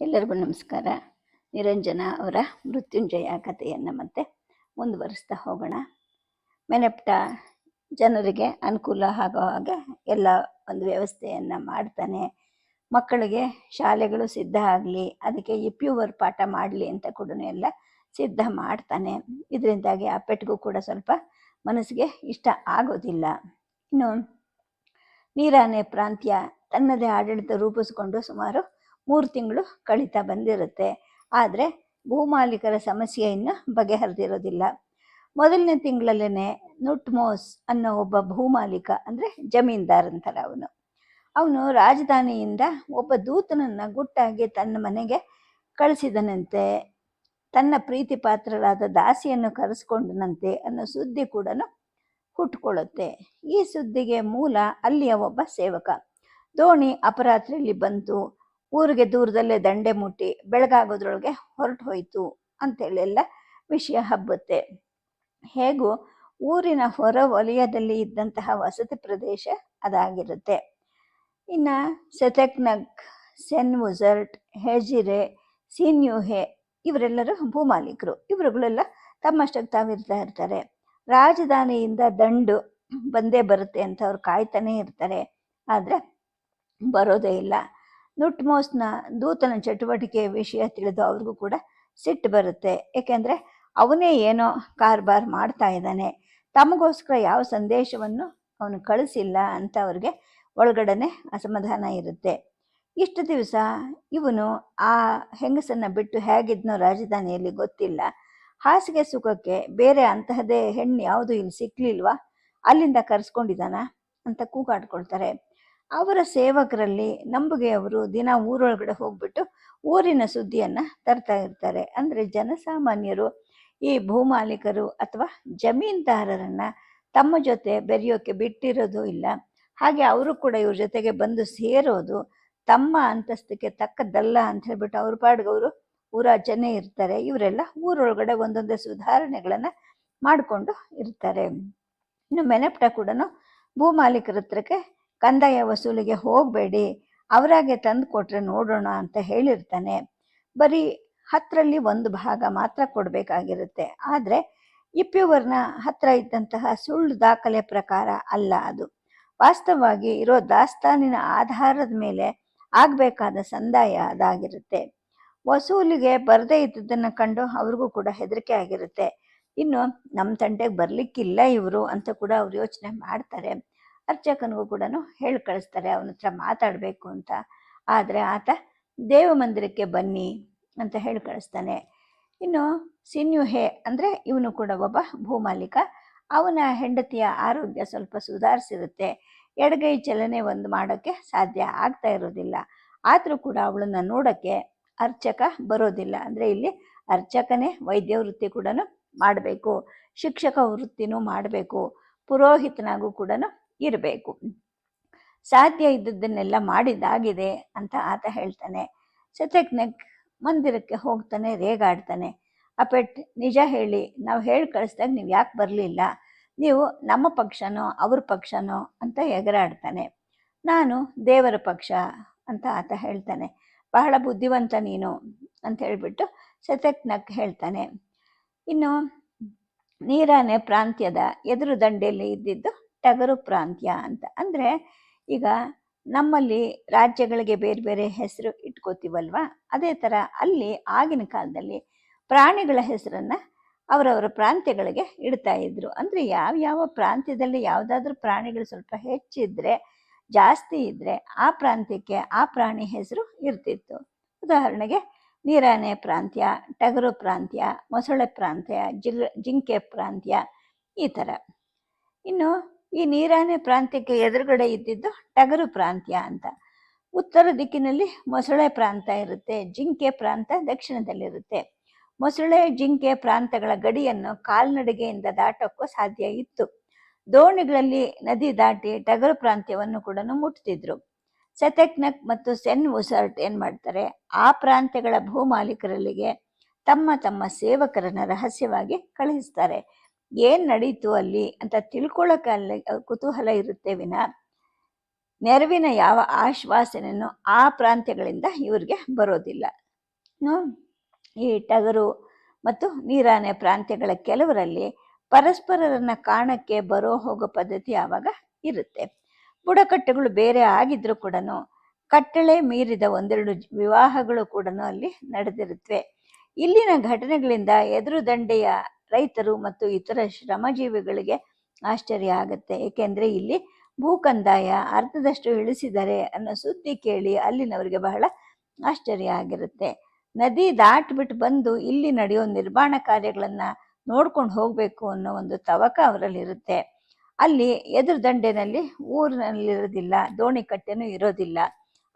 ಎಲ್ಲರಿಗೂ ನಮಸ್ಕಾರ. ನಿರಂಜನ ಅವರ ಮೃತ್ಯುಂಜಯ ಕಥೆಯನ್ನು ಮತ್ತೆ ಮುಂದುವರಿಸ್ತಾ ಹೋಗೋಣ. ಮೆನೆಪ್ಟ ಜನರಿಗೆ ಅನುಕೂಲ ಆಗೋ ಹಾಗೆ ಎಲ್ಲ ಒಂದು ವ್ಯವಸ್ಥೆಯನ್ನು ಮಾಡ್ತಾನೆ. ಮಕ್ಕಳಿಗೆ ಶಾಲೆಗಳು ಸಿದ್ಧ ಆಗಲಿ, ಅದಕ್ಕೆ ಇಪ್ಯೂವರ್ ಪಾಠ ಮಾಡಲಿ ಅಂತ ಕೂಡ ಎಲ್ಲ ಸಿದ್ಧ ಮಾಡ್ತಾನೆ. ಇದರಿಂದಾಗಿ ಆ ಪೆಟ್ಟಿಗೂ ಕೂಡ ಸ್ವಲ್ಪ ಮನಸ್ಸಿಗೆ ಇಷ್ಟ ಆಗೋದಿಲ್ಲ. ಇನ್ನು ನೀರಾನೆ ಪ್ರಾಂತ್ಯ ತನ್ನದೇ ಆಡಳಿತ ರೂಪಿಸಿಕೊಂಡು ಸುಮಾರು ಮೂರು ತಿಂಗಳು ಕಳೀತಾ ಬಂದಿರುತ್ತೆ. ಆದರೆ ಭೂಮಾಲೀಕರ ಸಮಸ್ಯೆ ಇನ್ನು ಬಗೆಹರಿದಿರೋದಿಲ್ಲ. ಮೊದಲನೇ ತಿಂಗಳಲ್ಲೇ ನುಟ್ಮೋಸ್ ಅನ್ನೋ ಒಬ್ಬ ಭೂಮಾಲೀಕ, ಅಂದರೆ ಜಮೀನ್ದಾರ್ ಅಂತಾರೆ ಅವನು. ಅವನು ರಾಜಧಾನಿಯಿಂದ ಒಬ್ಬ ದೂತನನ್ನು ಗುಟ್ಟಾಗಿ ತನ್ನ ಮನೆಗೆ ಕಳಿಸಿದನಂತೆ. ತನ್ನ ಪ್ರೀತಿ ಪಾತ್ರರಾದ ದಾಸಿಯನ್ನು ಕರೆಸ್ಕೊಂಡನಂತೆ ಅನ್ನೋ ಸುದ್ದಿ ಕೂಡ ಹುಟ್ಕೊಳ್ಳುತ್ತೆ. ಈ ಸುದ್ದಿಗೆ ಮೂಲ ಅಲ್ಲಿಯ ಒಬ್ಬ ಸೇವಕ. ದೋಣಿ ಅಪರಾತ್ರಿಯಲ್ಲಿ ಬಂತು. ಊರಿಗೆ ದೂರದಲ್ಲೇ ದಂಡೆ ಮುಟ್ಟಿ ಬೆಳಗಾಗೋದ್ರೊಳಗೆ ಹೊರಟು ಹೋಯಿತು ಅಂತೇಳೆಲ್ಲ ವಿಷಯ ಹಬ್ಬುತ್ತೆ. ಹೇಗೂ ಊರಿನ ಹೊರ ವಲಯದಲ್ಲಿ ಇದ್ದಂತಹ ವಸತಿ ಪ್ರದೇಶ ಅದಾಗಿರುತ್ತೆ. ಇನ್ನು ಸೆತೆಕ್ನಗ್, ಸೆನ್ ವುಸರ್ಟ್ ಹೆಜಿರೆ, ಸಿನ್ಯೂಹೆ ಇವರೆಲ್ಲರೂ ಭೂಮಾಲೀಕರು. ಇವರುಗಳೆಲ್ಲ ತಮ್ಮಷ್ಟಕ್ಕೆ ತಾವಿರ್ತಾ ಇರ್ತಾರೆ. ರಾಜಧಾನಿಯಿಂದ ದಂಡು ಬಂದೇ ಬರುತ್ತೆ ಅಂತ ಅವ್ರು ಕಾಯ್ತಾನೆ ಇರ್ತಾರೆ. ಆದರೆ ಬರೋದೇ ಇಲ್ಲ. ನುಟ್ಮೋಸ್ನ ದೂತನ ಚಟುವಟಿಕೆ ವಿಷಯ ತಿಳಿದು ಅವ್ರಿಗೂ ಕೂಡ ಸಿಟ್ಟು ಬರುತ್ತೆ. ಏಕೆಂದರೆ ಅವನೇ ಏನೋ ಕಾರ್ಬಾರ್ ಮಾಡ್ತಾ ಇದ್ದಾನೆ. ತಮಗೋಸ್ಕರ ಯಾವ ಸಂದೇಶವನ್ನು ಅವನು ಕಳಿಸಿಲ್ಲ ಅಂತ ಅವ್ರಿಗೆ ಒಳಗಡೆ ಅಸಮಾಧಾನ ಇರುತ್ತೆ. ಇಷ್ಟು ದಿವಸ ಇವನು ಆ ಹೆಂಗಸನ್ನು ಬಿಟ್ಟು ಹೇಗಿದ್ನೋ ರಾಜಧಾನಿಯಲ್ಲಿ ಗೊತ್ತಿಲ್ಲ. ಹಾಸಿಗೆ ಸುಖಕ್ಕೆ ಬೇರೆ ಅಂತಹದೇ ಹೆಣ್ಣು ಯಾವುದು ಇಲ್ಲಿ ಸಿಕ್ಕಲಿಲ್ವಾ ಅಲ್ಲಿಂದ ಕರೆಸ್ಕೊಂಡಿದ್ದಾನ? ಅಂತ ಕೂಗಾಡ್ಕೊಳ್ತಾರೆ. ಅವರ ಸೇವಕರಲ್ಲಿ ನಂಬುಗೆಯವರು ದಿನ ಊರೊಳಗಡೆ ಹೋಗ್ಬಿಟ್ಟು ಊರಿನ ಸುದ್ದಿಯನ್ನು ತರ್ತಾ ಇರ್ತಾರೆ. ಅಂದರೆ ಜನಸಾಮಾನ್ಯರು, ಈ ಭೂಮಾಲೀಕರು ಅಥವಾ ಜಮೀನ್ದಾರರನ್ನು ತಮ್ಮ ಜೊತೆ ಬೆರೆಯೋಕೆ ಬಿಟ್ಟಿರೋದು ಇಲ್ಲ. ಹಾಗೆ ಅವರು ಕೂಡ ಇವ್ರ ಜೊತೆಗೆ ಬಂದು ಸೇರೋದು ತಮ್ಮ ಅಂತಸ್ತಕ್ಕೆ ತಕ್ಕದ್ದಲ್ಲ ಅಂತ ಹೇಳ್ಬಿಟ್ಟು ಅವ್ರ ಪಾಡ್ಗವರು ಊರಾಚೆನೇ ಇರ್ತಾರೆ. ಇವರೆಲ್ಲ ಊರೊಳಗಡೆ ಒಂದೊಂದೇ ಸುಧಾರಣೆಗಳನ್ನು ಮಾಡಿಕೊಂಡು ಇರ್ತಾರೆ. ಇನ್ನು ಮೆನೆಪ್ಟ ಕೂಡ ಭೂಮಾಲೀಕರ ಹತ್ರಕ್ಕೆ ಕಂದಾಯ ವಸೂಲಿಗೆ ಹೋಗಬೇಡಿ, ಅವರಾಗೆ ತಂದು ಕೊಟ್ರೆ ನೋಡೋಣ ಅಂತ ಹೇಳಿರ್ತಾನೆ. ಬರೀ ಹತ್ತರಲ್ಲಿ ಒಂದು ಭಾಗ ಮಾತ್ರ ಕೊಡಬೇಕಾಗಿರುತ್ತೆ. ಆದರೆ ಇಪ್ಪಿವರ್ನ ಹತ್ರ ಇದ್ದಂತಹ ಸುಳ್ಳು ದಾಖಲೆ ಪ್ರಕಾರ ಅಲ್ಲ ಅದು. ವಾಸ್ತವವಾಗಿ ಇರೋ ದಾಸ್ತಾನಿನ ಆಧಾರದ ಮೇಲೆ ಆಗಬೇಕಾದ ಸಂದಾಯ ಅದಾಗಿರುತ್ತೆ. ವಸೂಲಿಗೆ ಬರದೇ ಇದ್ದದನ್ನು ಕಂಡು ಅವ್ರಿಗೂ ಕೂಡ ಹೆದರಿಕೆ ಆಗಿರುತ್ತೆ. ಇನ್ನು ನಮ್ಮ ತಂಟೆಗೆ ಬರಲಿಕ್ಕಿಲ್ಲ ಇವರು ಅಂತ ಕೂಡ ಅವ್ರು ಯೋಚನೆ ಮಾಡ್ತಾರೆ. ಅರ್ಚಕನಿಗೂ ಕೂಡ ಹೇಳಿ ಕಳಿಸ್ತಾರೆ, ಅವನ ಹತ್ರ ಮಾತಾಡಬೇಕು ಅಂತ. ಆದರೆ ಆತ ದೇವ ಮಂದಿರಕ್ಕೆ ಬನ್ನಿ ಅಂತ ಹೇಳಿ ಕಳಿಸ್ತಾನೆ. ಇನ್ನು ಸಿನ್ಯುಹೆ ಅಂದರೆ ಇವನು ಕೂಡ ಒಬ್ಬ ಭೂಮಾಲೀಕ. ಅವನ ಹೆಂಡತಿಯ ಆರೋಗ್ಯ ಸ್ವಲ್ಪ ಸುಧಾರಿಸಿರುತ್ತೆ. ಎಡಗೈ ಚಲನೆ ಒಂದು ಮಾಡೋಕ್ಕೆ ಸಾಧ್ಯ ಆಗ್ತಾ ಇರೋದಿಲ್ಲ. ಆದರೂ ಕೂಡ ಅವಳನ್ನು ನೋಡೋಕ್ಕೆ ಅರ್ಚಕ ಬರೋದಿಲ್ಲ. ಅಂದರೆ ಇಲ್ಲಿ ಅರ್ಚಕನೇ ವೈದ್ಯ ವೃತ್ತಿ ಕೂಡ ಮಾಡಬೇಕು, ಶಿಕ್ಷಕ ವೃತ್ತಿನೂ ಮಾಡಬೇಕು. ಪುರೋಹಿತನಾಗೂ ಕೂಡ ಇರಬೇಕು. ಸಾಧ್ಯ ಇದ್ದದ್ದನ್ನೆಲ್ಲ ಮಾಡಿದ್ದಾಗಿದೆ ಅಂತ ಆತ ಹೇಳ್ತಾನೆ. ಸೆತೆಕ್ನೆಕ್ ಮಂದಿರಕ್ಕೆ ಹೋಗ್ತಾನೆ, ರೇಗಾಡ್ತಾನೆ. ಅಪೆಟ್, ನಿಜ ಹೇಳಿ, ನಾವು ಹೇಳಿ ಕಳಿಸ್ದಾಗ ನೀವು ಯಾಕೆ ಬರಲಿಲ್ಲ? ನೀವು ನಮ್ಮ ಪಕ್ಷನೋ, ಅವ್ರ ಪಕ್ಷನೋ ಅಂತ ಎಗರಾಡ್ತಾನೆ. ನಾನು ದೇವರ ಪಕ್ಷ ಅಂತ ಆತ ಹೇಳ್ತಾನೆ. ಬಹಳ ಬುದ್ಧಿವಂತ ನೀನು ಅಂತ ಹೇಳಿಬಿಟ್ಟು ಸೆತೆಕ್ನಕ್ ಹೇಳ್ತಾನೆ. ಇನ್ನು ನೀರಾನೆ ಪ್ರಾಂತ್ಯದ ಎದುರು ದಂಡೆಯಲ್ಲಿ ಇದ್ದಿದ್ದು ಟಗರು ಪ್ರಾಂತ್ಯ ಅಂತ. ಅಂದರೆ ಈಗ ನಮ್ಮಲ್ಲಿ ರಾಜ್ಯಗಳಿಗೆ ಬೇರೆ ಬೇರೆ ಹೆಸರು ಇಟ್ಕೋತೀವಲ್ವ? ಅದೇ ಥರ ಅಲ್ಲಿ ಆಗಿನ ಕಾಲದಲ್ಲಿ ಪ್ರಾಣಿಗಳ ಹೆಸರನ್ನು ಅವರವರ ಪ್ರಾಂತ್ಯಗಳಿಗೆ ಇಡ್ತಾ ಇದ್ರು. ಅಂದರೆ ಯಾವ ಯಾವ ಪ್ರಾಂತ್ಯದಲ್ಲಿ ಯಾವುದಾದ್ರೂ ಪ್ರಾಣಿಗಳು ಸ್ವಲ್ಪ ಹೆಚ್ಚಿದ್ರೆ, ಜಾಸ್ತಿ ಇದ್ದರೆ ಆ ಪ್ರಾಂತ್ಯಕ್ಕೆ ಆ ಪ್ರಾಣಿ ಹೆಸರು ಇರ್ತಿತ್ತು. ಉದಾಹರಣೆಗೆ ನೀರಾನೆ ಪ್ರಾಂತ್ಯ, ಟಗರು ಪ್ರಾಂತ್ಯ, ಮೊಸಳೆ ಪ್ರಾಂತ್ಯ ಜಿಂಕೆ ಪ್ರಾಂತ್ಯ ಈ ಥರ ಇನ್ನು ಈ ನೀರಾನೆ ಪ್ರಾಂತ್ಯಕ್ಕೆ ಎದುರುಗಡೆ ಇದ್ದಿದ್ದು ಟಗರು ಪ್ರಾಂತ್ಯ ಅಂತ. ಉತ್ತರ ದಿಕ್ಕಿನಲ್ಲಿ ಮೊಸಳೆ ಪ್ರಾಂತ ಇರುತ್ತೆ, ಜಿಂಕೆ ಪ್ರಾಂತ ದಕ್ಷಿಣದಲ್ಲಿರುತ್ತೆ. ಮೊಸಳೆ, ಜಿಂಕೆ ಪ್ರಾಂತಗಳ ಗಡಿಯನ್ನು ಕಾಲ್ನಡಿಗೆಯಿಂದ ದಾಟೋಕ್ಕೂ ಸಾಧ್ಯ ಇತ್ತು. ದೋಣಿಗಳಲ್ಲಿ ನದಿ ದಾಟಿ ಟಗರು ಪ್ರಾಂತ್ಯವನ್ನು ಕೂಡ ಮುಟ್ತಿದ್ರು. ಸೆತೆಕ್ನಕ್ ಮತ್ತು ಸೆನ್ ಉಸರ್ಟ್ ಏನು ಮಾಡ್ತಾರೆ, ಆ ಪ್ರಾಂತ್ಯಗಳ ಭೂಮಾಲೀಕರಲ್ಲಿಗೆ ತಮ್ಮ ತಮ್ಮ ಸೇವಕರನ್ನು ರಹಸ್ಯವಾಗಿ ಕಳುಹಿಸ್ತಾರೆ ಏನು ನಡೀತು ಅಲ್ಲಿ ಅಂತ ತಿಳ್ಕೊಳ್ಳೋಕಲ್ಲಿ ಕುತೂಹಲ ಇರುತ್ತೆ ವಿನ ನೆರವಿನ ಯಾವ ಆಶ್ವಾಸನೆಯೂ ಆ ಪ್ರಾಂತ್ಯಗಳಿಂದ ಇವ್ರಿಗೆ ಬರೋದಿಲ್ಲ. ಈ ಟಗರು ಮತ್ತು ನೀರಾನೆ ಪ್ರಾಂತ್ಯಗಳ ಕೆಲವರಲ್ಲಿ ಪರಸ್ಪರರನ್ನ ಕಾಣಕ್ಕೆ ಬರೋ ಹೋಗೋ ಪದ್ಧತಿ ಆವಾಗ ಇರುತ್ತೆ. ಬುಡಕಟ್ಟುಗಳು ಬೇರೆ ಆಗಿದ್ರು ಕೂಡ ಕಟ್ಟಳೆ ಮೀರಿದ ಒಂದೆರಡು ವಿವಾಹಗಳು ಕೂಡ ಅಲ್ಲಿ ನಡೆದಿರುತ್ತವೆ ಇಲ್ಲಿನ ಘಟನೆಗಳಿಂದ ಎದುರು ದಂಡೆಯ ರೈತರು ಮತ್ತು ಇತರ ಶ್ರಮಜೀವಿಗಳಿಗೆ ಆಶ್ಚರ್ಯ ಆಗುತ್ತೆ. ಏಕೆಂದರೆ ಇಲ್ಲಿ ಭೂಕಂದಾಯ ಅರ್ಧದಷ್ಟು ಇಳಿಸಿದರೆ ಅನ್ನೋ ಸುದ್ದಿ ಕೇಳಿ ಅಲ್ಲಿನವರಿಗೆ ಬಹಳ ಆಶ್ಚರ್ಯ ಆಗಿರುತ್ತೆ. ನದಿ ದಾಟ್ಬಿಟ್ಟು ಬಂದು ಇಲ್ಲಿ ನಡೆಯೋ ನಿರ್ಮಾಣ ಕಾರ್ಯಗಳನ್ನು ನೋಡ್ಕೊಂಡು ಹೋಗಬೇಕು ಅನ್ನೋ ಒಂದು ತವಕ ಅವರಲ್ಲಿರುತ್ತೆ. ಅಲ್ಲಿ ಎದುರು ದಂಡೆನಲ್ಲಿ ಊರಿನಲ್ಲಿರೋದಿಲ್ಲ, ದೋಣಿ ಕಟ್ಟೆನೂ ಇರೋದಿಲ್ಲ.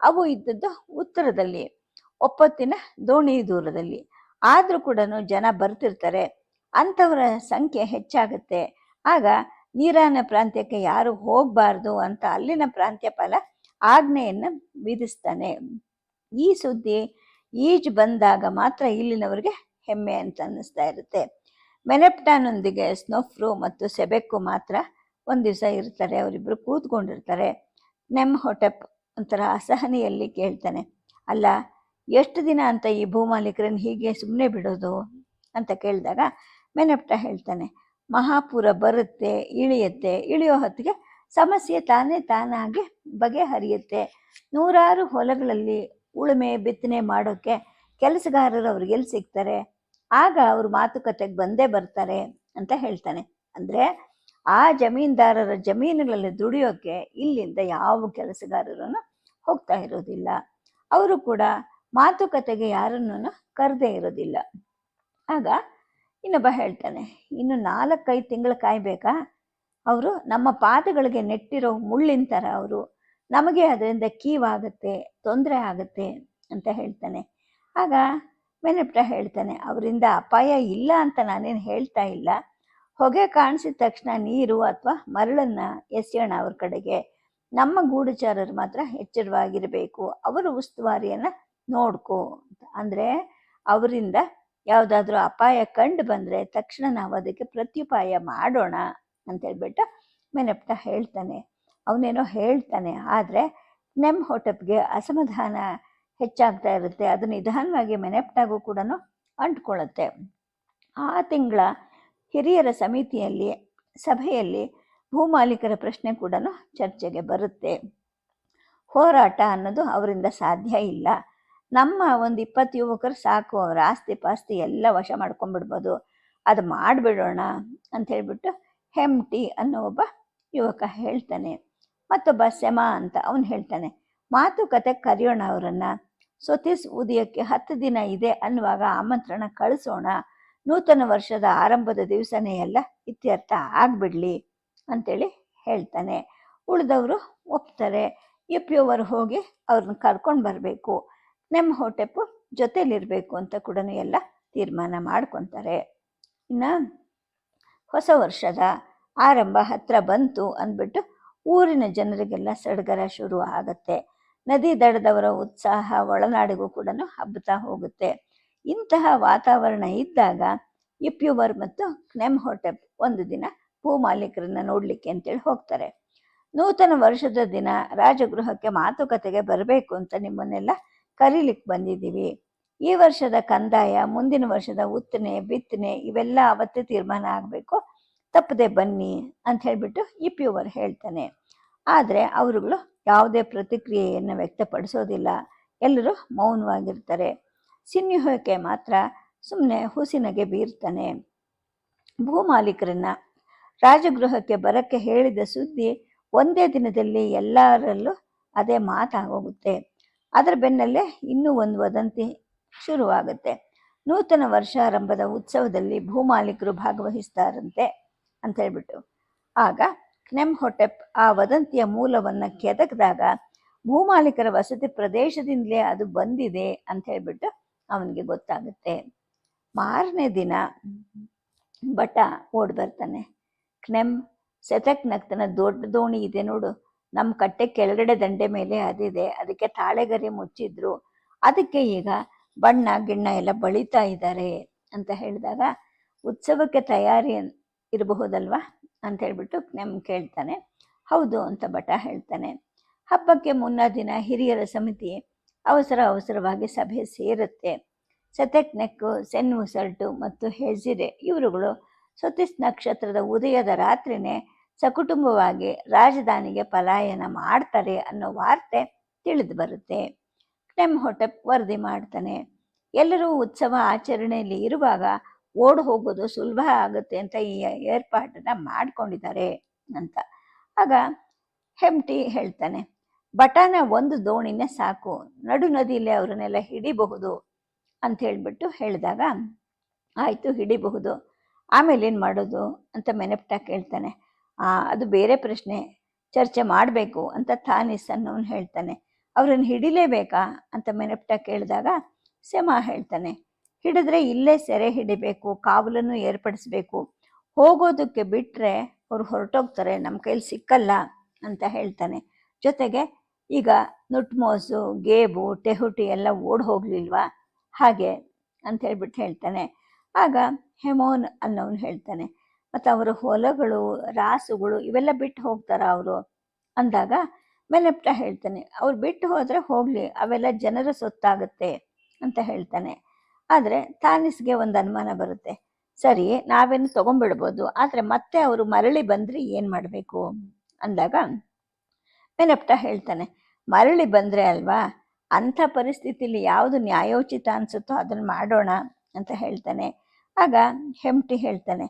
ಅವು ಇದ್ದದ್ದು ಉತ್ತರದಲ್ಲಿ, ಒಪ್ಪತ್ತಿನ ದೋಣಿ ದೂರದಲ್ಲಿ. ಆದರೂ ಕೂಡ ಜನ ಬರ್ತಿರ್ತಾರೆ. ಅಂಥವರ ಸಂಖ್ಯೆ ಹೆಚ್ಚಾಗುತ್ತೆ. ಆಗ ನೀರಾನ ಪ್ರಾಂತ್ಯಕ್ಕೆ ಯಾರು ಹೋಗಬಾರ್ದು ಅಂತ ಅಲ್ಲಿನ ಪ್ರಾಂತ್ಯಪಾಲ ಆಜ್ಞೆಯನ್ನು ವಿಧಿಸ್ತಾನೆ. ಈ ಸುದ್ದಿ ಈಜು ಬಂದಾಗ ಮಾತ್ರ ಇಲ್ಲಿನವರಿಗೆ ಹೆಮ್ಮೆ ಅಂತ ಅನ್ನಿಸ್ತಾ ಇರುತ್ತೆ. ಮೆನೆಪ್ಟಾನೊಂದಿಗೆ ಸ್ನೋಫ್ರು ಮತ್ತು ಸೆಬೆಕ್ಕು ಮಾತ್ರ ಒಂದು ದಿವಸ ಇರ್ತಾರೆ. ಅವರಿಬ್ಬರು ಕೂತ್ಕೊಂಡಿರ್ತಾರೆ. ನೆಮ್ ಹೊಟೆಪ್ ಒಂಥರ ಅಸಹನೆಯಲ್ಲಿ ಕೇಳ್ತಾನೆ. ಅಲ್ಲ, ಎಷ್ಟು ದಿನ ಅಂತ ಈ ಭೂಮಾಲೀಕರನ್ನು ಹೀಗೆ ಸುಮ್ಮನೆ ಬಿಡೋದು? ಅಂತ ಕೇಳಿದಾಗ ಮೆನೆಪ್ಟ ಹೇಳ್ತಾನೆ. ಮಹಾಪುರ ಬರುತ್ತೆ, ಇಳಿಯುತ್ತೆ, ಇಳಿಯೋ ಹೊತ್ತಿಗೆ ಸಮಸ್ಯೆ ತಾನೇ ತಾನಾಗಿ ಬಗೆಹರಿಯುತ್ತೆ. ನೂರಾರು ಹೊಲಗಳಲ್ಲಿ ಉಳುಮೆ, ಬಿತ್ತನೆ ಮಾಡೋಕ್ಕೆ ಕೆಲಸಗಾರರು ಅವ್ರಿಗೆ ಎಲ್ಲಿ ಸಿಗ್ತಾರೆ? ಆಗ ಅವ್ರ ಮಾತುಕತೆಗೆ ಬಂದೇ ಬರ್ತಾರೆ ಅಂತ ಹೇಳ್ತಾನೆ. ಅಂದರೆ ಆ ಜಮೀನ್ದಾರರ ಜಮೀನುಗಳಲ್ಲಿ ದುಡಿಯೋಕ್ಕೆ ಇಲ್ಲಿಂದ ಯಾವ ಕೆಲಸಗಾರರನ್ನು ಹೋಗ್ತಾ ಇರೋದಿಲ್ಲ. ಅವರು ಕೂಡ ಮಾತುಕತೆಗೆ ಯಾರನ್ನೂ ಕರೆದೇ ಇರೋದಿಲ್ಲ. ಆಗ ಇನ್ನೊಬ್ಬ ಹೇಳ್ತಾನೆ, ಇನ್ನು ನಾಲ್ಕೈದು ತಿಂಗಳು ಕಾಯಬೇಕಾ? ಅವರು, ನಮ್ಮ ಪಾದಗಳಿಗೆ ನೆಟ್ಟಿರೋ ಮುಳ್ಳಿನ ಥರ ಅವರು, ನಮಗೆ ಅದರಿಂದ ಕೀವಾಗುತ್ತೆ, ತೊಂದರೆ ಆಗುತ್ತೆ, ಅಂತ ಹೇಳ್ತಾನೆ. ಆಗ ಮೆನೆಪ್ಟ ಹೇಳ್ತಾನೆ, ಅವರಿಂದ ಅಪಾಯ ಇಲ್ಲ ಅಂತ ನಾನೇನು ಹೇಳ್ತಾ ಇಲ್ಲ. ಹೊಗೆ ಕಾಣಿಸಿದ ತಕ್ಷಣ ನೀರು ಅಥವಾ ಮರಳನ್ನು ಎಸೆಯೋಣ ಅವ್ರ ಕಡೆಗೆ. ನಮ್ಮ ಗೂಢಚಾರರು ಮಾತ್ರ ಎಚ್ಚರವಾಗಿರಬೇಕು. ಅವರ ಉಸ್ತುವಾರಿಯನ್ನು ನೋಡ್ಕೋ. ಅಂದರೆ, ಅವರಿಂದ ಯಾವುದಾದ್ರೂ ಅಪಾಯ ಕಂಡು ಬಂದರೆ ತಕ್ಷಣ ನಾವು ಅದಕ್ಕೆ ಪ್ರತ್ಯುಪಾಯ ಮಾಡೋಣ ಅಂತೇಳ್ಬಿಟ್ಟು ಮೆನಪ್ಟ ಹೇಳ್ತಾನೆ. ಅವನೇನೋ ಹೇಳ್ತಾನೆ, ಆದರೆ ನೆಮ್ ಹೊಟಪ್ಗೆ ಅಸಮಾಧಾನ ಹೆಚ್ಚಾಗ್ತಾ ಇರುತ್ತೆ. ಅದು ನಿಧಾನವಾಗಿ ಮೆನೆಪ್ಟಾಗೂ ಕೂಡ ಅಂಟ್ಕೊಳ್ಳುತ್ತೆ. ಆ ತಿಂಗಳ ಹಿರಿಯರ ಸಮಿತಿಯಲ್ಲಿ, ಸಭೆಯಲ್ಲಿ ಭೂಮಾಲೀಕರ ಪ್ರಶ್ನೆ ಕೂಡ ಚರ್ಚೆಗೆ ಬರುತ್ತೆ. ಹೋರಾಟ ಅನ್ನೋದು ಅವರಿಂದ ಸಾಧ್ಯ ಇಲ್ಲ. ನಮ್ಮ ಒಂದು ಇಪ್ಪತ್ತು ಯುವಕರು ಸಾಕು, ಅವರ ಆಸ್ತಿ ಪಾಸ್ತಿ ಎಲ್ಲ ವಶ ಮಾಡ್ಕೊಂಡ್ಬಿಡ್ಬೋದು. ಅದು ಮಾಡಿಬಿಡೋಣ ಅಂತ ಹೇಳ್ಬಿಟ್ಟು ಹೆಮ್ಟಿ ಅನ್ನೋ ಒಬ್ಬ ಯುವಕ ಹೇಳ್ತಾನೆ. ಮತ್ತೊಬ್ಬ ಸೆಮ ಅಂತ ಅವನು ಹೇಳ್ತಾನೆ, ಮಾತುಕತೆ ಕರೆಯೋಣ ಅವರನ್ನು. ಸೊತಿಸ್ ಉದಯಕ್ಕೆ ಹತ್ತು ದಿನ ಇದೆ ಅನ್ನುವಾಗ ಆಮಂತ್ರಣ ಕಳಿಸೋಣ. ನೂತನ ವರ್ಷದ ಆರಂಭದ ದಿವಸನೇ ಎಲ್ಲ ಇತ್ಯರ್ಥ ಆಗ್ಬಿಡ್ಲಿ ಅಂತೇಳಿ ಹೇಳ್ತಾನೆ. ಉಳಿದವರು ಒಪ್ತಾರೆ. ಎಪ್ಪಿಯವರು ಹೋಗಿ ಅವ್ರನ್ನ ಕರ್ಕೊಂಡು ಬರಬೇಕು. ನಮ್ಮ ಹೊಟೆಪ್ಪು ಜೊತೆಲಿರಬೇಕು ಅಂತ ಕೂಡ ಎಲ್ಲ ತೀರ್ಮಾನ ಮಾಡ್ಕೊತಾರೆ. ಇನ್ನು ಹೊಸ ವರ್ಷದ ಆರಂಭ ಹತ್ರ ಬಂತು ಅಂದ್ಬಿಟ್ಟು ಊರಿನ ಜನರಿಗೆಲ್ಲ ಸಡಗರ ಶುರು ಆಗತ್ತೆ. ನದಿ ದಡದವರ ಉತ್ಸಾಹ ಒಳನಾಡಿಗೂ ಕೂಡ ಹಬ್ಬತಾ ಹೋಗುತ್ತೆ. ಇಂತಹ ವಾತಾವರಣ ಇದ್ದಾಗ ಇಪ್ಯುವರ್ ಮತ್ತು ನೆಮ್ ಹೊಟೆಪ್ ಒಂದು ದಿನ ಭೂ ಮಾಲೀಕರನ್ನ ನೋಡ್ಲಿಕ್ಕೆ ಅಂತೇಳಿ ಹೋಗ್ತಾರೆ. ನೂತನ ವರ್ಷದ ದಿನ ರಾಜಗೃಹಕ್ಕೆ ಮಾತುಕತೆಗೆ ಬರಬೇಕು ಅಂತ ನಿಮ್ಮನ್ನೆಲ್ಲ ಕರೀಲಿಕ್ಕೆ ಬಂದಿದ್ದೀವಿ. ಈ ವರ್ಷದ ಕಂದಾಯ, ಮುಂದಿನ ವರ್ಷದ ಉತ್ತನೆ, ಬಿತ್ತನೆ ಇವೆಲ್ಲ ಅವತ್ತೇ ತೀರ್ಮಾನ ಆಗಬೇಕು. ತಪ್ಪದೆ ಬನ್ನಿ ಅಂತ ಹೇಳಿಬಿಟ್ಟು ಇ ಪಿ ಹೇಳ್ತಾನೆ. ಆದರೆ ಅವರುಗಳು ಯಾವುದೇ ಪ್ರತಿಕ್ರಿಯೆಯನ್ನು ವ್ಯಕ್ತಪಡಿಸೋದಿಲ್ಲ. ಎಲ್ಲರೂ ಮೌನವಾಗಿರ್ತಾರೆ. ಸಿನ್ಯುಹಕ್ಕೆ ಮಾತ್ರ ಸುಮ್ಮನೆ ಹುಸಿನಗೆ ಬೀರ್ತಾನೆ. ಭೂಮಾಲೀಕರನ್ನ ರಾಜಗೃಹಕ್ಕೆ ಬರಕ್ಕೆ ಹೇಳಿದ ಸುದ್ದಿ ಒಂದೇ ದಿನದಲ್ಲಿ ಎಲ್ಲರಲ್ಲೂ ಅದೇ ಮಾತಾಗೋಗುತ್ತೆ. ಅದರ ಬೆನ್ನಲ್ಲೇ ಇನ್ನೂ ಒಂದು ವದಂತಿ ಶುರುವಾಗುತ್ತೆ. ನೂತನ ವರ್ಷಾರಂಭದ ಉತ್ಸವದಲ್ಲಿ ಭೂಮಾಲೀಕರು ಭಾಗವಹಿಸ್ತಾರಂತೆ ಅಂತ ಹೇಳ್ಬಿಟ್ಟು. ಆಗ ಕ್ನೆಮ್ ಹೊಟೆಪ್ ಆ ವದಂತಿಯ ಮೂಲವನ್ನು ಕೆದಕಿದಾಗ ಭೂಮಾಲೀಕರ ವಸತಿ ಪ್ರದೇಶದಿಂದಲೇ ಅದು ಬಂದಿದೆ ಅಂತ ಹೇಳ್ಬಿಟ್ಟು ಅವನಿಗೆ ಗೊತ್ತಾಗುತ್ತೆ. ಮಾರನೇ ದಿನ ಬಟ ಓಡ್ ಬರ್ತಾನೆ. ಕ್ನೆಮ್ ಸೆತಕ್ ನಗ್ತನ ದೊಡ್ಡ ದೋಣಿ ಇದೆ ನೋಡು. ನಮ್ಮ ಕಟ್ಟೆ ಕೆಳಗಡೆ ದಂಡೆ ಮೇಲೆ ಅದಿದೆ ಅದಕ್ಕೆ ತಾಳೆಗರಿ ಮುಚ್ಚಿದ್ರು. ಅದಕ್ಕೆ ಈಗ ಬಣ್ಣ, ಗಿಣ್ಣ ಎಲ್ಲ ಬಳಿತಾ ಇದ್ದಾರೆ ಅಂತ ಹೇಳಿದಾಗ ಉತ್ಸವಕ್ಕೆ ತಯಾರಿ ಇರಬಹುದಲ್ವಾ ಅಂತ ಹೇಳ್ಬಿಟ್ಟು ನೆಮ್ ಕೇಳ್ತಾನೆ. ಹೌದು ಅಂತ ಭಟ ಹೇಳ್ತಾನೆ. ಹಬ್ಬಕ್ಕೆ ಮುನ್ನ ದಿನ ಹಿರಿಯರ ಸಮಿತಿ ಅವಸರ ಅವಸರವಾಗಿ ಸಭೆ ಸೇರುತ್ತೆ. ಸೆತೆಟ್ನೆಕ್ಕು ಸೆನ್ ಮುಸಲ್ಟು ಮತ್ತು ಹೆಜಿರೆ ಇವರುಗಳು ಸತೀಶ್ ನಕ್ಷತ್ರದ ಉದಯದ ರಾತ್ರಿನೇ ಸಕುಟುಂಬವಾಗಿ ರಾಜಧಾನಿಗೆ ಪಲಾಯನ ಮಾಡ್ತಾರೆ ಅನ್ನೋ ವಾರ್ತೆ ತಿಳಿದು ಬರುತ್ತೆ. ಹೊಟೆಪ್ ವರದಿ ಮಾಡ್ತಾನೆ, ಎಲ್ಲರೂ ಉತ್ಸವ ಆಚರಣೆಯಲ್ಲಿ ಇರುವಾಗ ಓಡ್ ಹೋಗೋದು ಸುಲಭ ಆಗುತ್ತೆ ಅಂತ ಈ ಏರ್ಪಾಟನ್ನ ಮಾಡ್ಕೊಂಡಿದ್ದಾರೆ ಅಂತ. ಆಗ ಹೆಮ್ಟಿ ಹೇಳ್ತಾನೆ ಬಟಾನ ಒಂದು ದೋಣಿನೇ ಸಾಕು, ನಡು ನದಿಯಲ್ಲಿ ಅವ್ರನ್ನೆಲ್ಲ ಹಿಡಿಬಹುದು ಅಂತ ಹೇಳ್ಬಿಟ್ಟು ಹೇಳಿದಾಗ, ಆಯಿತು, ಹಿಡಿಬಹುದು, ಆಮೇಲೆ ಏನು ಮಾಡೋದು? ಅಂತ ಮೆನೆಪ್ಟ ಕೇಳ್ತಾನೆ ಅದು ಬೇರೆ ಪ್ರಶ್ನೆ. ಚರ್ಚೆ ಮಾಡಬೇಕು ಅಂತ ಥಾನಿಸ್ ಅನ್ನೋನು ಹೇಳ್ತಾನೆ. ಅವ್ರನ್ನ ಹಿಡಿಲೇಬೇಕಾ ಅಂತ ಮೆನಪ್ಟ ಕೇಳಿದಾಗ ಸೆಮ ಹೇಳ್ತಾನೆ. ಹಿಡಿದ್ರೆ ಇಲ್ಲೇ ಸೆರೆ ಹಿಡಿಬೇಕು, ಕಾವಲನ್ನು ಏರ್ಪಡಿಸ್ಬೇಕು. ಹೋಗೋದಕ್ಕೆ ಬಿಟ್ಟರೆ ಅವ್ರು ಹೊರಟೋಗ್ತಾರೆ, ನಮ್ಮ ಕೈಲಿ ಸಿಕ್ಕಲ್ಲ ಅಂತ ಹೇಳ್ತಾನೆ. ಜೊತೆಗೆ ಈಗ ನುಟ್ಮೋಸು, ಗೇಬು, ಟೆಹುಟಿ ಎಲ್ಲ ಓಡ್ ಹೋಗ್ಲಿಲ್ವಾ? ಹಾಗೆ ಅಂತ ಹೇಳ್ಬಿಟ್ಟು ಹೇಳ್ತಾನೆ. ಆಗ ಹೆಮೋನ್ ಅನ್ನೋನು ಹೇಳ್ತಾನೆ. ಮತ್ತು ಅವರ ಹೊಲಗಳು, ರಾಸುಗಳು ಇವೆಲ್ಲ ಬಿಟ್ಟು ಹೋಗ್ತಾರ ಅವರು. ಅಂದಾಗ ಮೆಲೆಪ್ಟ ಹೇಳ್ತಾನೆ, ಅವ್ರು ಬಿಟ್ಟು ಹೋದರೆ ಹೋಗಲಿ, ಅವೆಲ್ಲ ಜನರ ಸೊತ್ತಾಗುತ್ತೆ ಅಂತ ಹೇಳ್ತಾನೆ. ಆದರೆ ತಾನಿಸ್ಗೆ ಒಂದು ಅನುಮಾನ ಬರುತ್ತೆ, ಸರಿ ನಾವೇನು ತೊಗೊಂಡ್ಬಿಡ್ಬೋದು, ಆದರೆ ಮತ್ತೆ ಅವರು ಮರಳಿ ಬಂದರೆ ಏನು ಮಾಡಬೇಕು? ಅಂದಾಗ ಮೆನಪ್ಟ ಹೇಳ್ತಾನೆ, ಮರಳಿ ಬಂದರೆ ಅಲ್ವಾ, ಅಂಥ ಪರಿಸ್ಥಿತಿಲಿ ಯಾವುದು ನ್ಯಾಯೋಚಿತ ಅನಿಸುತ್ತೋ ಅದನ್ನು ಮಾಡೋಣ ಅಂತ ಹೇಳ್ತಾನೆ. ಆಗ ಹೆಮ್ಟಿ ಹೇಳ್ತಾನೆ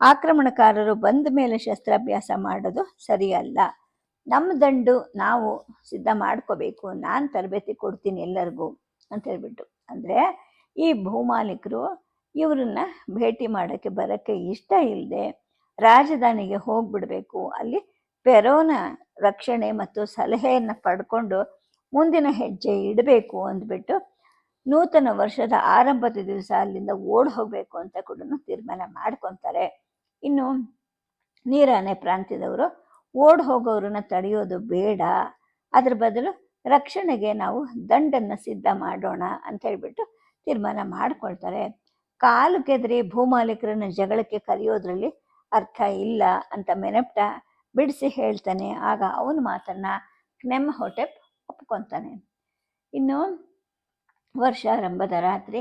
ಆಕ್ರಮಣಕಾರರು ಬಂದ ಮೇಲೆ ಶಸ್ತ್ರಾಭ್ಯಾಸ ಮಾಡೋದು ಸರಿಯಲ್ಲ. ನಮ್ಮ ದಂಡು ನಾವು ಸಿದ್ಧ ಮಾಡ್ಕೋಬೇಕು. ನಾನು ತರಬೇತಿ ಕೊಡ್ತೀನಿ ಎಲ್ಲರಿಗೂ ಅಂತ ಹೇಳ್ಬಿಟ್ಟು. ಅಂದರೆ ಈ ಭೂಮಾಲೀಕರು ಇವರನ್ನ ಭೇಟಿ ಮಾಡೋಕ್ಕೆ ಬರೋಕ್ಕೆ ಇಷ್ಟ ಇಲ್ಲದೆ ರಾಜಧಾನಿಗೆ ಹೋಗ್ಬಿಡ್ಬೇಕು. ಅಲ್ಲಿ ಪೆರೋನ ರಕ್ಷಣೆ ಮತ್ತು ಸಲಹೆಯನ್ನು ಪಡ್ಕೊಂಡು ಮುಂದಿನ ಹೆಜ್ಜೆ ಇಡಬೇಕು ಅಂದ್ಬಿಟ್ಟು ನೂತನ ವರ್ಷದ ಆರಂಭದ ದಿವಸ ಅಲ್ಲಿಂದ ಓಡ್ ಹೋಗಬೇಕು ಅಂತ ಕೂಡ ತೀರ್ಮಾನ ಮಾಡ್ಕೊತಾರೆ. ಇನ್ನು ನೀರಾನೆ ಪ್ರಾಂತ್ಯದವರು ಓಡ್ ಹೋಗೋರನ್ನ ತಡೆಯೋದು ಬೇಡ. ಅದ್ರ ಬದಲು ರಕ್ಷಣೆಗೆ ನಾವು ದಂಡನ್ನು ಸಿದ್ಧ ಮಾಡೋಣ ಅಂತ ಹೇಳ್ಬಿಟ್ಟು ತೀರ್ಮಾನ ಮಾಡ್ಕೊಳ್ತಾರೆ. ಕಾಲು ಕೆದರಿ ಭೂಮಾಲೀಕರನ್ನ ಜಗಳಕ್ಕೆ ಕರೆಯೋದ್ರಲ್ಲಿ ಅರ್ಥ ಇಲ್ಲ ಅಂತ ಮೆನಪ್ಟ ಬಿಡಿಸಿ ಹೇಳ್ತಾನೆ. ಆಗ ಅವನ ಮಾತನ್ನ ಕ್ನೆಮ್ ಹೊಟೆಪ್ ಒಪ್ಕೊತಾನೆ ಇನ್ನು ವರ್ಷಾರಂಭದ ರಾತ್ರಿ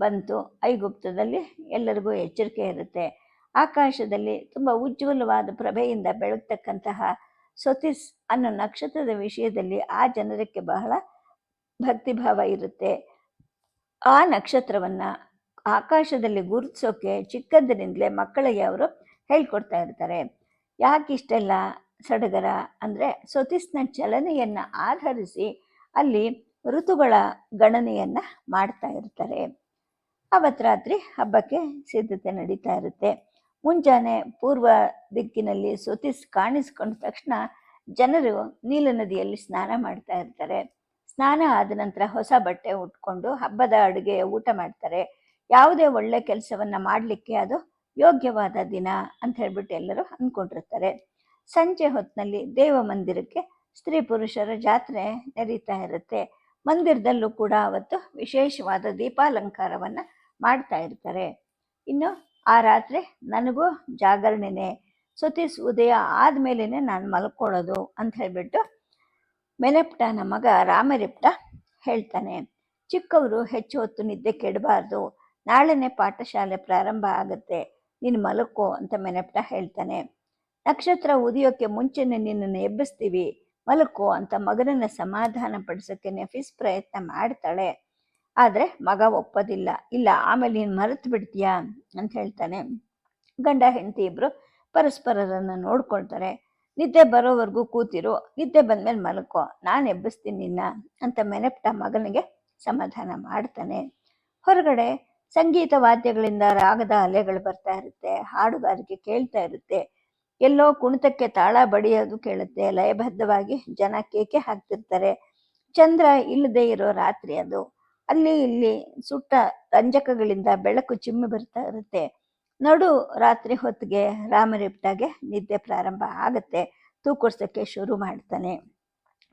ಬಂತು. ಐಗುಪ್ತದಲ್ಲಿ ಎಲ್ಲರಿಗೂ ಎಚ್ಚರಿಕೆ ಇರುತ್ತೆ. ಆಕಾಶದಲ್ಲಿ ತುಂಬ ಉಜ್ವಲವಾದ ಪ್ರಭೆಯಿಂದ ಬೆಳಗ್ತಕ್ಕಂತಹ ಸೊತಿಸ್ ಅನ್ನೋ ನಕ್ಷತ್ರದ ವಿಷಯದಲ್ಲಿ ಆ ಜನರಕ್ಕೆ ಬಹಳ ಭಕ್ತಿಭಾವ ಇರುತ್ತೆ. ಆ ನಕ್ಷತ್ರವನ್ನು ಆಕಾಶದಲ್ಲಿ ಗುರುತಿಸೋಕೆ ಚಿಕ್ಕಂದಿನಿಂದಲೇ ಮಕ್ಕಳಿಗೆ ಅವರು ಹೇಳ್ಕೊಡ್ತಾ ಇರ್ತಾರೆ. ಯಾಕಿಷ್ಟೆಲ್ಲ ಸಡಗರ ಅಂದರೆ ಸೊತಿಸ್ನ ಚಲನೆಯನ್ನು ಆಧರಿಸಿ ಅಲ್ಲಿ ಋತುಗಳ ಗಣನೆಯನ್ನು ಮಾಡ್ತಾ ಇರ್ತಾರೆ. ಅವತ್ತು ರಾತ್ರಿ ಹಬ್ಬಕ್ಕೆ ಸಿದ್ಧತೆ ನಡೀತಾ ಇರುತ್ತೆ. ಮುಂಜಾನೆ ಪೂರ್ವ ದಿಕ್ಕಿನಲ್ಲಿ ಸುತಿಸ್ ಕಾಣಿಸ್ಕೊಂಡ ತಕ್ಷಣ ಜನರು ನೀಲ ನದಿಯಲ್ಲಿ ಸ್ನಾನ ಮಾಡ್ತಾ ಇರ್ತಾರೆ. ಸ್ನಾನ ಆದ ನಂತರ ಹೊಸ ಬಟ್ಟೆ ಉಟ್ಕೊಂಡು ಹಬ್ಬದ ಅಡುಗೆ ಊಟ ಮಾಡ್ತಾರೆ. ಯಾವುದೇ ಒಳ್ಳೆ ಕೆಲಸವನ್ನ ಮಾಡಲಿಕ್ಕೆ ಅದು ಯೋಗ್ಯವಾದ ದಿನ ಅಂತ ಹೇಳ್ಬಿಟ್ಟು ಎಲ್ಲರೂ ಅಂದ್ಕೊಂಡಿರ್ತಾರೆ. ಸಂಜೆ ಹೊತ್ತಿನಲ್ಲಿ ದೇವ ಮಂದಿರಕ್ಕೆ ಸ್ತ್ರೀ ಪುರುಷರ ಜಾತ್ರೆ ನಡೀತಾ ಇರುತ್ತೆ. ಮಂದಿರದಲ್ಲೂ ಕೂಡ ಅವತ್ತು ವಿಶೇಷವಾದ ದೀಪಾಲಂಕಾರವನ್ನು ಮಾಡ್ತಾ ಇರ್ತಾರೆ. ಇನ್ನು ಆ ರಾತ್ರಿ ನನಗೂ ಜಾಗರಣೆನೇ ಸೊತಿಸ್ ಉದಯ ಆದಮೇಲೆ ನಾನು ಮಲ್ಕೊಳ್ಳೋದು ಅಂತ ಹೇಳ್ಬಿಟ್ಟು ಮೆನೆಪ್ಟನ ಮಗ ರಾಮರಿಪ್ಟ ಹೇಳ್ತಾನೆ, ಚಿಕ್ಕವರು ಹೆಚ್ಚು ಹೊತ್ತು ನಿದ್ದೆ ಕೆಡಬಾರ್ದು, ನಾಳೆನೇ ಪಾಠಶಾಲೆ ಪ್ರಾರಂಭ ಆಗುತ್ತೆ, ನೀನು ಮಲಕ್ಕೋ ಅಂತ ಮೆನೆಪ್ಟ ಹೇಳ್ತಾನೆ, ನಕ್ಷತ್ರ ಉದಿಯೋಕ್ಕೆ ಮುಂಚೆನೆ ನಿನ್ನನ್ನು ಎಬ್ಬಿಸ್ತೀವಿ ಮಲಕ್ಕೋ ಅಂತ ಮಗನನ್ನು ಸಮಾಧಾನ ಪಡಿಸೋಕ್ಕೆ ನೆಫಿಸ್ ಪ್ರಯತ್ನ ಮಾಡ್ತಾಳೆ ಆದರೆ ಮಗ ಒಪ್ಪೋದಿಲ್ಲ. ಇಲ್ಲ, ಆಮೇಲೆ ನೀನು ಮರೆತು ಬಿಡ್ತೀಯಾ? ಅಂತ ಹೇಳ್ತಾನೆ. ಗಂಡ, ಹೆಂಡತಿ ಇಬ್ಬರು ಪರಸ್ಪರರನ್ನು ನೋಡ್ಕೊಳ್ತಾರೆ. ನಿದ್ದೆ ಬರೋವರೆಗೂ ಕೂತಿರು. ನಿದ್ದೆ ಬಂದಮೇಲೆ ಮಲಕೋ. ನಾನು ಎಬ್ಬಿಸ್ತೀನಿ ನಿನ್ನ ಅಂತ ಮೆನೆಪ್ಟ ಮಗನಿಗೆ ಸಮಾಧಾನ ಮಾಡ್ತಾನೆ. ಹೊರಗಡೆ ಸಂಗೀತ ವಾದ್ಯಗಳಿಂದ ರಾಗದ ಅಲೆಗಳು ಬರ್ತಾ ಇರುತ್ತೆ. ಹಾಡುಗಾರಿಕೆ ಕೇಳ್ತಾ ಇರುತ್ತೆ. ಎಲ್ಲೋ ಕುಣಿತಕ್ಕೆ ತಾಳ ಬಡಿಯೋದು ಕೇಳುತ್ತೆ. ಲಯಬದ್ಧವಾಗಿ ಜನ ಕೇಕೆ ಹಾಕ್ತಿರ್ತಾರೆ. ಚಂದ್ರ ಇಲ್ಲದೆ ಇರೋ ರಾತ್ರಿ ಅದು. ಅಲ್ಲಿ ಇಲ್ಲಿ ಸುಟ್ಟ ರಂಜಕಗಳಿಂದ ಬೆಳಕು ಚಿಮ್ಮಿ ಬರ್ತಾ ಇರುತ್ತೆ. ನಡು, ರಾತ್ರಿ ಹೊತ್ತಿಗೆ ರಾಮರಿಪ್ಟಾಗೆ ನಿದ್ದೆ ಪ್ರಾರಂಭ ಆಗುತ್ತೆ. ತೂಕೊಡ್ಸೋಕ್ಕೆ ಶುರು ಮಾಡ್ತಾನೆ.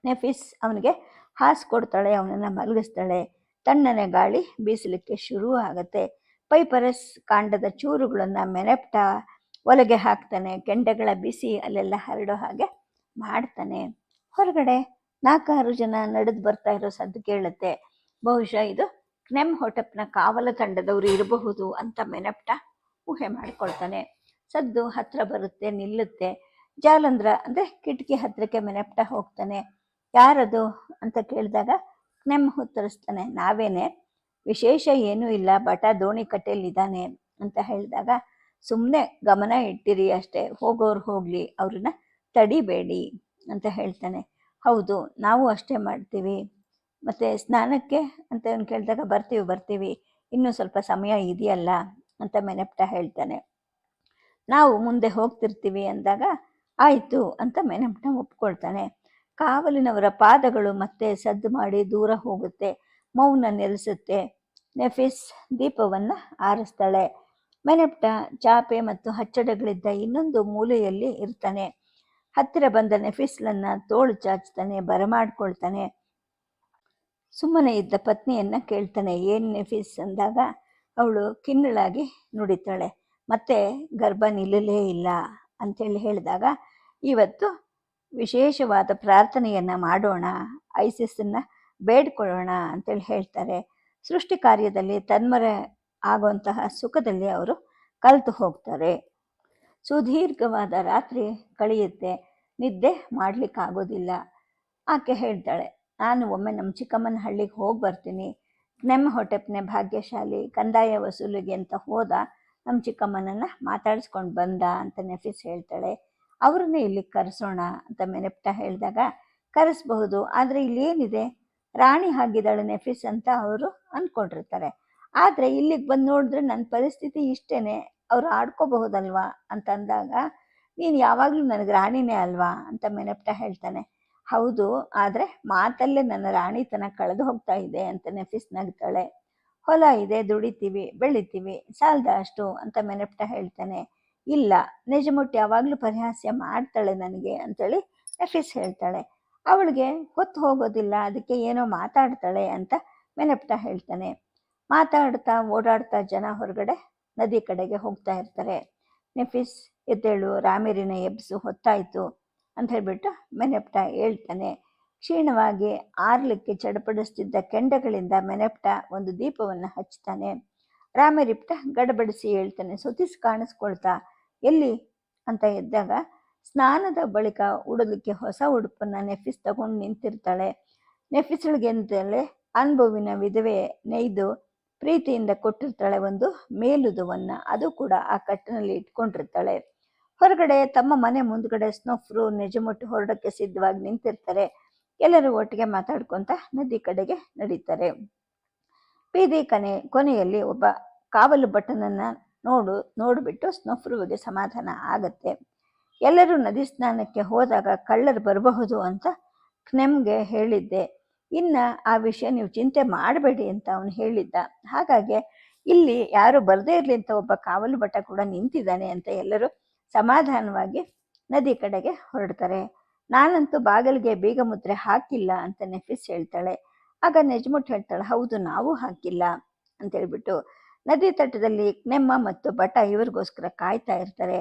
ನೆಫಿಸ್ ಅವನಿಗೆ ಹಾಸ್ಕೊಡ್ತಾಳೆ ಅವನನ್ನು ಮಲಗಿಸ್ತಾಳೆ. ತಣ್ಣನೆ ಗಾಳಿ ಬೀಸಲಿಕ್ಕೆ ಶುರು ಆಗುತ್ತೆ. ಪೈಪರಸ್ ಕಾಂಡದ ಚೂರುಗಳನ್ನು ಮೆನೆಪ್ಟ ಒಲೆಗೆ ಹಾಕ್ತಾನೆ. ಕೆಂಡಗಳ ಬಿಸಿ ಅಲ್ಲೆಲ್ಲ ಹರಡೋ ಹಾಗೆ ಮಾಡ್ತಾನೆ. ಹೊರಗಡೆ ನಾಲ್ಕಾರು ಜನ ನಡೆದು ಬರ್ತಾ ಇರೋ ಸದ್ದು ಕೇಳುತ್ತೆ. ಬಹುಶಃ ಇದು ಕ್ನೆಮ್ ಹೊಟಪ್ನ ಕಾವಲ ತಂಡದವರು ಇರಬಹುದು ಅಂತ ಮೆನಪ್ಟ ಊಹೆ ಮಾಡ್ಕೊಳ್ತಾನೆ. ಸದ್ದು ಹತ್ರ ಬರುತ್ತೆ, ನಿಲ್ಲುತ್ತೆ. ಜಾಲಂದ್ರ ಅಂದರೆ ಕಿಟಕಿ ಹತ್ರಕ್ಕೆ ಮೆನಪ್ಟ ಹೋಗ್ತಾನೆ. ಯಾರದು ಅಂತ ಕೇಳಿದಾಗ ನೆಮ್ ಉತ್ತರಿಸ್ತಾನೆ ನಾವೇನೆ? ವಿಶೇಷ ಏನೂ ಇಲ್ಲ ಬಟ ದೋಣಿ ಕಟ್ಟೆಯಲ್ಲಿದ್ದಾನೆ ಅಂತ ಹೇಳಿದಾಗ ಸುಮ್ಮನೆ ಗಮನ ಇಟ್ಟಿರಿ ಅಷ್ಟೇ, ಹೋಗೋರು ಹೋಗಲಿ, ಅವ್ರನ್ನ ತಡಿಬೇಡಿ ಅಂತ ಹೇಳ್ತಾನೆ. ಹೌದು, ನಾವು ಅಷ್ಟೇ ಮಾಡ್ತೀವಿ. ಮತ್ತು ಸ್ನಾನಕ್ಕೆ ಅಂತ ಅವ್ನು ಕೇಳಿದಾಗ ಬರ್ತೀವಿ ಬರ್ತೀವಿ. ಇನ್ನೂ ಸ್ವಲ್ಪ ಸಮಯ ಇದೆಯಲ್ಲ ಅಂತ ಮೆನಪ್ಟ ಹೇಳ್ತಾನೆ. ನಾವು ಮುಂದೆ ಹೋಗ್ತಿರ್ತೀವಿ ಅಂದಾಗ ಆಯಿತು ಅಂತ ಮೆನಪ್ಟ ಒಪ್ಕೊಳ್ತಾನೆ. ಕಾವಲಿನವರ ಪಾದಗಳು ಮತ್ತೆ ಸದ್ದು ಮಾಡಿ ದೂರ ಹೋಗುತ್ತೆ. ಮೌನ ನೆಲೆಸುತ್ತೆ. ನೆಫಿಸ್ ದೀಪವನ್ನು ಆರಿಸ್ತಾಳೆ. ಮೆನಪ್ಟ ಚಾಪೆ ಮತ್ತು ಹಚ್ಚಡಗಳಿದ್ದ ಇನ್ನೊಂದು ಮೂಲೆಯಲ್ಲಿ ಇರ್ತಾನೆ. ಹತ್ತಿರ ಬಂದ ನೆಫಿಸ್ಲನ್ನ ತೋಳು ಚಾಚ್ತಾನೆ, ಬರಮಾಡ್ಕೊಳ್ತಾನೆ. ಸುಮ್ಮನೆ ಇದ್ದ ಪತ್ನಿಯನ್ನು ಕೇಳ್ತಾನೆ, ಏನು ನೆಫಿಸ್? ಅಂದಾಗ ಅವಳು ಕಿನ್ನಳಾಗಿ ನುಡಿತಾಳೆ, ಮತ್ತೆ ಗರ್ಭ ನಿಲ್ಲಲೇ ಇಲ್ಲ ಅಂತೇಳಿ ಹೇಳಿದಾಗ, ಇವತ್ತು ವಿಶೇಷವಾದ ಪ್ರಾರ್ಥನೆಯನ್ನು ಮಾಡೋಣ ಐಸಿಸನ್ನು ಬೇಡ್ಕೊಳ್ಳೋಣ ಅಂತೇಳಿ ಹೇಳ್ತಾರೆ. ಸೃಷ್ಟಿ ಕಾರ್ಯದಲ್ಲಿ ತನ್ಮರೆ ಆಗುವಂತಹ ಸುಖದಲ್ಲಿ ಅವರು ಕಲಿತು ಹೋಗ್ತಾರೆ. ಸುದೀರ್ಘವಾದ ರಾತ್ರಿ ಕಳೆಯುತ್ತೆ, ನಿದ್ದೆ ಮಾಡಲಿಕ್ಕಾಗೋದಿಲ್ಲ, ಆಕೆ ಹೇಳ್ತಾಳೆ. ನಾನು ಒಮ್ಮೆ ನಮ್ಮ ಚಿಕ್ಕಮ್ಮನ ಹಳ್ಳಿಗೆ ಹೋಗಿ ಬರ್ತೀನಿ. ನೆಮ್ಮ ಹೊಟೆಪ್ನೆ ಭಾಗ್ಯಶಾಲಿ, ಕಂದಾಯ ವಸೂಲಿಗೆ ಅಂತ ಹೋದ ನಮ್ಮ ಚಿಕ್ಕಮ್ಮನನ್ನು ಮಾತಾಡಿಸ್ಕೊಂಡು ಬಂದ ಅಂತ ನೆಫಿಸ್ ಹೇಳ್ತಾಳೆ. ಅವ್ರನ್ನೇ ಇಲ್ಲಿಗೆ ಕರೆಸೋಣ ಅಂತ ಮೆನೆಪ್ಟ ಹೇಳಿದಾಗ, ಕರೆಸ್ಬಹುದು, ಆದರೆ ಇಲ್ಲಿ ಏನಿದೆ ರಾಣಿ ಹಾಗಿದ್ದಾಳೆ ನೆಫಿಸ್ ಅಂತ ಅವರು ಅಂದ್ಕೊಂಡಿರ್ತಾರೆ ಆದರೆ ಇಲ್ಲಿಗೆ ಬಂದು ನೋಡಿದ್ರೆ ನನ್ನ ಪರಿಸ್ಥಿತಿ ಇಷ್ಟೇ ಅವರು ಆಡ್ಕೋಬಹುದಲ್ವಾ? ಅಂತಂದಾಗ ನೀನು ಯಾವಾಗಲೂ ನನಗೆ ರಾಣಿನೇ ಅಲ್ವಾ? ಅಂತ ಮೆನೆಪ್ಟ ಹೇಳ್ತಾನೆ. ಹೌದು, ಆದರೆ ಮಾತಲ್ಲೇ ನನ್ನ ರಾಣಿತನ ಕಳೆದು ಹೋಗ್ತಾ ಇದೆ ಅಂತ ನೆಫಿಸ್ ನಗ್ತಾಳೆ. ಹೊಲ ಇದೆ, ದುಡಿತೀವಿ, ಬೆಳಿತೀವಿ, ಸಾಲದ ಅಷ್ಟು ಅಂತ ಮೆನಪ್ಟ ಹೇಳ್ತಾನೆ. ಇಲ್ಲ, ನಿಜಮುಟ್ಟಿ ಯಾವಾಗಲೂ ಪರಿಹಾಸ್ಯ ಮಾಡ್ತಾಳೆ ನನಗೆ ಅಂತೇಳಿ ನೆಫಿಸ್ ಹೇಳ್ತಾಳೆ. ಅವಳಿಗೆ ಹೊತ್ತು ಹೋಗೋದಿಲ್ಲ, ಅದಕ್ಕೆ ಏನೋ ಮಾತಾಡ್ತಾಳೆ ಅಂತ ಮೆನಪ್ಟ ಹೇಳ್ತಾನೆ. ಮಾತಾಡ್ತಾ, ಓಡಾಡ್ತಾ ಜನ ಹೊರಗಡೆ, ನದಿ ಕಡೆಗೆ ಹೋಗ್ತಾ ಇರ್ತಾರೆ. ನೆಫಿಸ್ ಎದ್ದೇಳು, ರಾಮೇರಿನ ಎಬ್ಸು ಹೊತ್ತಾಯಿತು. ಅಂತ ಹೇಳಿಬಿಟ್ಟು ಮೆನೆಪ್ಟ ಹೇಳ್ತಾನೆ. ಕ್ಷೀಣವಾಗಿ ಆರ್ಲಿಕ್ಕೆ ಚಡಪಡಿಸ್ತಿದ್ದ ಕೆಂಡಗಳಿಂದ ಮೆನೆಪ್ಟ ಒಂದು ದೀಪವನ್ನು ಹಚ್ತಾನೆ. ರಾಮರಿಪ್ಟ ಗಡಬಡಿಸಿ ಹೇಳ್ತಾನೆ ಸುತಿಸ್ ಕಾಣಿಸ್ಕೊಳ್ತಾ? ಎಲ್ಲಿ? ಅಂತ ಎದ್ದಾಗ, ಸ್ನಾನದ ಬಳಿಕ ಉಡಲಿಕ್ಕೆ ಹೊಸ ಉಡುಪನ್ನು ನೆಫಿಸ್ ತಗೊಂಡು ನಿಂತಿರ್ತಾಳೆ. ನೆಫಿಸ್ಳಿಗೆ ಅಂತಲೇ ಅನುಭವಿನ ವಿಧವೆ ನೇಯ್ದು ಪ್ರೀತಿಯಿಂದ ಕೊಟ್ಟಿರ್ತಾಳೆ ಒಂದು ಮೇಲುದುವನ್ನ. ಅದು ಕೂಡ ಆ ಕಟ್ಟಿನಲ್ಲಿ ಇಟ್ಕೊಂಡಿರ್ತಾಳೆ. ಹೊರಗಡೆ ತಮ್ಮ ಮನೆ ಮುಂದ್ಗಡೆ ಸ್ನೋಫ್ರು ನಿಜಮುಟ್ಟು ಹೊರಡಕ್ಕೆ ಸಿದ್ಧವಾಗಿ ನಿಂತಿರ್ತಾರೆ. ಎಲ್ಲರೂ ಒಟ್ಟಿಗೆ ಮಾತಾಡ್ಕೊಂತ ನದಿ ಕಡೆಗೆ ನಡೀತಾರೆ. ಬೀದಿ ಕನೆ ಕೊನೆಯಲ್ಲಿ ಒಬ್ಬ ಕಾವಲು ಭಟನನ್ನ ನೋಡು, ನೋಡಿಬಿಟ್ಟು ಸ್ನೋಫ್ರುವಿಗೆ ಸಮಾಧಾನ ಆಗತ್ತೆ. ಎಲ್ಲರೂ ನದಿ ಸ್ನಾನಕ್ಕೆ ಹೋದಾಗ ಕಳ್ಳರು ಬರಬಹುದು ಅಂತ ಕ್ನೆಮ್ಗೆ ಹೇಳಿದ್ದೆ. ಇನ್ನು ಆ ವಿಷಯ ನೀವು ಚಿಂತೆ ಮಾಡಬೇಡಿ ಅಂತ ಅವನು ಹೇಳಿದ್ದ. ಹಾಗಾಗಿ ಇಲ್ಲಿ ಯಾರು ಬರದೇ ಇರಲಿ ಅಂತ ಒಬ್ಬ ಕಾವಲು ಬಟ ಕೂಡ ನಿಂತಿದ್ದಾನೆ ಅಂತ ಎಲ್ಲರೂ ಸಮಾಧಾನವಾಗಿ ನದಿ ಕಡೆಗೆ ಹೊರಡ್ತಾರೆ. ನಾನಂತೂ ಬಾಗಿಲಿಗೆ ಬೀಗ ಮುದ್ರೆ ಹಾಕಿಲ್ಲ ಅಂತ ನೆಫಿಸ್ ಹೇಳ್ತಾಳೆ. ಆಗ ನೆಜ್ಮುಟ್ ಹೇಳ್ತಾಳೆ, ಹೌದು, ನಾವು ಹಾಕಿಲ್ಲ ಅಂತ ಹೇಳ್ಬಿಟ್ಟು ನದಿ ತಟದಲ್ಲಿ ಕ್ನೆಮ್ಮ ಮತ್ತು ಬಟ ಇವರಿಗೋಸ್ಕರ ಕಾಯ್ತಾ ಇರ್ತಾರೆ.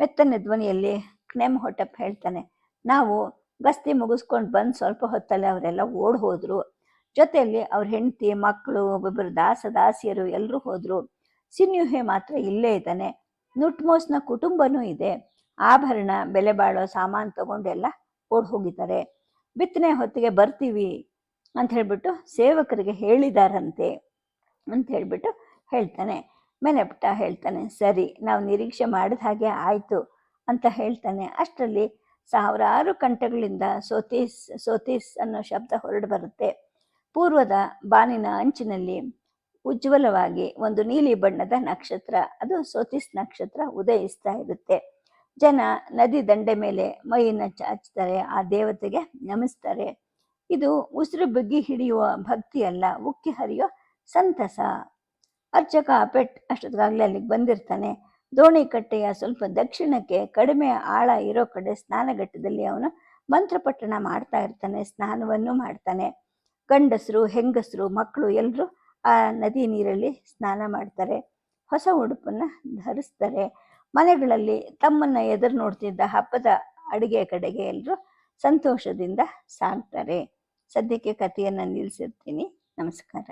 ಮೆತ್ತನ ಧ್ವನಿಯಲ್ಲಿ ಕ್ನೆಮ್ ಹೊಟ್ಟಪ್ಪ ಹೇಳ್ತಾನೆ, ನಾವು ಗಸ್ತಿ ಮುಗಿಸ್ಕೊಂಡು ಬಂದು ಸ್ವಲ್ಪ ಹೊತ್ತಲ್ಲಿ ಅವರೆಲ್ಲ ಓಡ್ ಹೋದ್ರು. ಜೊತೆಯಲ್ಲಿ ಅವ್ರ ಹೆಂಡತಿ ಮಕ್ಕಳು ಒಬ್ಬೊಬ್ಬರು ದಾಸ, ದಾಸಿಯರು ಎಲ್ಲರೂ ಹೋದ್ರು. ಸಿನ್ಯುಹೆ ಮಾತ್ರ ಇಲ್ಲೇ ಇದ್ದಾನೆ. ನುಟ್ಮೋಸ್ನ ಕುಟುಂಬನೂ ಇದೆ. ಆಭರಣ, ಬೆಲೆ ಬಾಳೋ ಸಾಮಾನು ತಗೊಂಡೆಲ್ಲ ಓಡಿ ಹೋಗಿದ್ದಾರೆ. ಬಿತ್ತನೆ ಹೊತ್ತಿಗೆ ಬರ್ತೀವಿ ಅಂತ ಹೇಳ್ಬಿಟ್ಟು ಸೇವಕರಿಗೆ ಹೇಳಿದಾರಂತೆ ಅಂತ ಹೇಳ್ಬಿಟ್ಟು ಹೇಳ್ತಾನೆ. ಮೆನೆಪುಟ ಹೇಳ್ತಾನೆ, ಸರಿ, ನಾವು ನಿರೀಕ್ಷೆ ಮಾಡಿದ ಹಾಗೆ ಆಯಿತು ಅಂತ ಹೇಳ್ತಾನೆ. ಅಷ್ಟರಲ್ಲಿ ಸಾವಿರಾರು ಕಂಠಗಳಿಂದ ಸೋತೀಸ್ ಸೋತೀಸ್ ಅನ್ನೋ ಶಬ್ದ ಹೊರಡು ಬರುತ್ತೆ. ಪೂರ್ವದ ಬಾನಿನ ಅಂಚಿನಲ್ಲಿ ಉಜ್ವಲವಾಗಿ ಒಂದು ನೀಲಿ ಬಣ್ಣದ ನಕ್ಷತ್ರ, ಅದು ಸೋತಿಸ್ ನಕ್ಷತ್ರ ಉದಯಿಸ್ತಾ ಇರುತ್ತೆ. ಜನ ನದಿ ದಂಡೆ ಮೇಲೆ ಮೈಯನ್ನು ಚಾಚ್ತಾರೆ, ಆ ದೇವತೆಗೆ ನಮಿಸ್ತಾರೆ. ಇದು ಉಸಿರು ಬಗ್ಗಿ ಹಿಡಿಯುವ ಭಕ್ತಿ ಅಲ್ಲ, ಉಕ್ಕಿ ಹರಿಯೋ ಸಂತಸ. ಅರ್ಚಕ ಪೆಟ್ ಅಷ್ಟೊತ್ತಾಗಲೇ ಅಲ್ಲಿಗೆ ಬಂದಿರ್ತಾನೆ. ದೋಣಿ ಕಟ್ಟೆಯ ಸ್ವಲ್ಪ ದಕ್ಷಿಣಕ್ಕೆ ಕಡಿಮೆ ಆಳ ಇರೋ ಕಡೆ ಸ್ನಾನಘಟ್ಟದಲ್ಲಿ ಅವನು ಮಂತ್ರಪಟ್ಟಣ ಮಾಡ್ತಾ ಇರ್ತಾನೆ, ಸ್ನಾನವನ್ನು ಮಾಡ್ತಾನೆ. ಗಂಡಸರು, ಹೆಂಗಸರು, ಮಕ್ಕಳು ಎಲ್ಲರೂ ಆ ನದಿ ನೀರಲ್ಲಿ ಸ್ನಾನ ಮಾಡ್ತಾರೆ, ಹೊಸ ಉಡುಪನ್ನು ಧರಿಸ್ತಾರೆ. ಮನೆಗಳಲ್ಲಿ ತಮ್ಮನ್ನು ಎದುರು ನೋಡ್ತಿದ್ದ ಹಬ್ಬದ ಅಡುಗೆ ಕಡೆಗೆ ಎಲ್ಲರೂ ಸಂತೋಷದಿಂದ ಸಾಗ್ತಾರೆ. ಸದ್ಯಕ್ಕೆ ಕಥೆಯನ್ನು ನಿಲ್ಲಿಸಿರ್ತೀನಿ ನಮಸ್ಕಾರ.